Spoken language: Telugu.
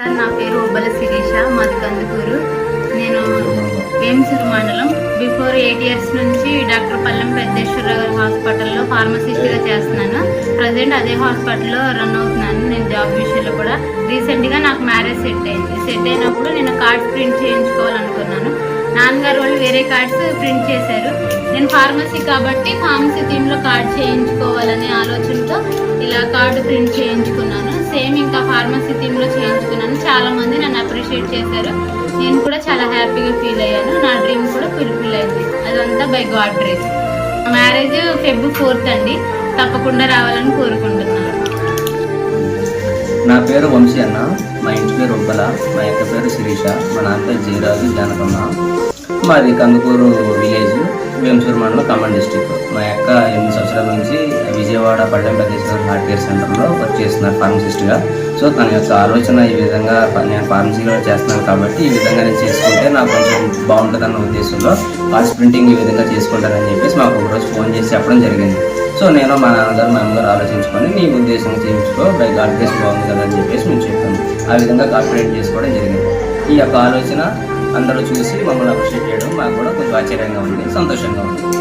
సార్ నా పేరు ఉబ్బల శిరీష మాది కందుకూరు. నేను వేంసూరు మండలం. బిఫోర్ ఎయిట్ ఇయర్స్ నుంచి డాక్టర్ పల్లెం పెద్దేశ్వర గారి హాస్పిటల్లో ఫార్మసిస్ట్గా చేస్తున్నాను. ప్రజెంట్ అదే హాస్పిటల్లో రన్ అవుతున్నాను. నేను జాబ్ విషయంలో కూడా. రీసెంట్గా నాకు మ్యారేజ్ సెట్ అయింది. సెట్ అయినప్పుడు నేను కార్డ్స్ ప్రింట్ చేయించుకోవాలనుకున్నాను. నాన్నగారు వాళ్ళు వేరే కార్డ్స్ ప్రింట్ చేశారు. నేను ఫార్మసీ కాబట్టి ఫార్మసీ థీమ్లో కార్డ్ చేయించుకోవాలనే ఆలోచనతో ఇలా కార్డు ప్రింట్ చేయించుకున్నాను. చాలామంది నన్ను అప్రిషియేట్ చేశారు. నేను కూడా చాలా హ్యాపీగా ఫీల్ అయ్యాను. నా డ్రీమ్ కూడా ఫుల్ఫిల్ అయింది. అదంతా by God dream marriage Feb fourth అండి. తప్పకుండా రావాలని కోరుకుంటున్నాను. నా పేరు వంశీ అన్న. మా ఇంటి పేరు ఉబ్బల. మా యొక్క పేరు శిరీష. మా నాన్న పేరు జానకమ్మ మాది కందుకూరు విలేజ్ వేంసూరు మండలం ఖమ్మం డిస్టిక్ మా యొక్క ఎనిమిది సంవత్సరాల నుంచి విజయవాడ పల్లెం ప్రదేశం హార్ట్ కేర్ సెంటర్లో వర్క్ చేస్తున్నారు ఫార్మసిస్ట్గా సో తన యొక్క ఆలోచన ఈ విధంగా నేను ఫార్మసీలో చేస్తున్నాను కాబట్టి ఈ విధంగా నేను చేసుకుంటే నాకు కొంచెం బాగుంటుందన్న ఉద్దేశంలో కార్డ్స్ ప్రింటింగ్ ఈ విధంగా చేసుకుంటానని చెప్పేసి మాకు ఒకరోజు ఫోన్ చేసి చెప్పడం జరిగింది. సో నేను మా నాన్నగారు మా అమ్మగారు ఆలోచించుకొని నీ ఉద్దేశం చేయించుకో బై గాడ్ ప్లేస్ బాగుంది కదా అని చెప్పేసి మేము చెప్పాము. ఆ విధంగా కార్పొరేట్ చేసుకోవడం జరిగింది. ఈ యొక్క ఆలోచన అందరూ చూసి మమ్మల్ని అప్రిషియేట్ చేయడం మాకు కూడా కొంచెం ఆశ్చర్యంగా ఉంది సంతోషంగా ఉంది.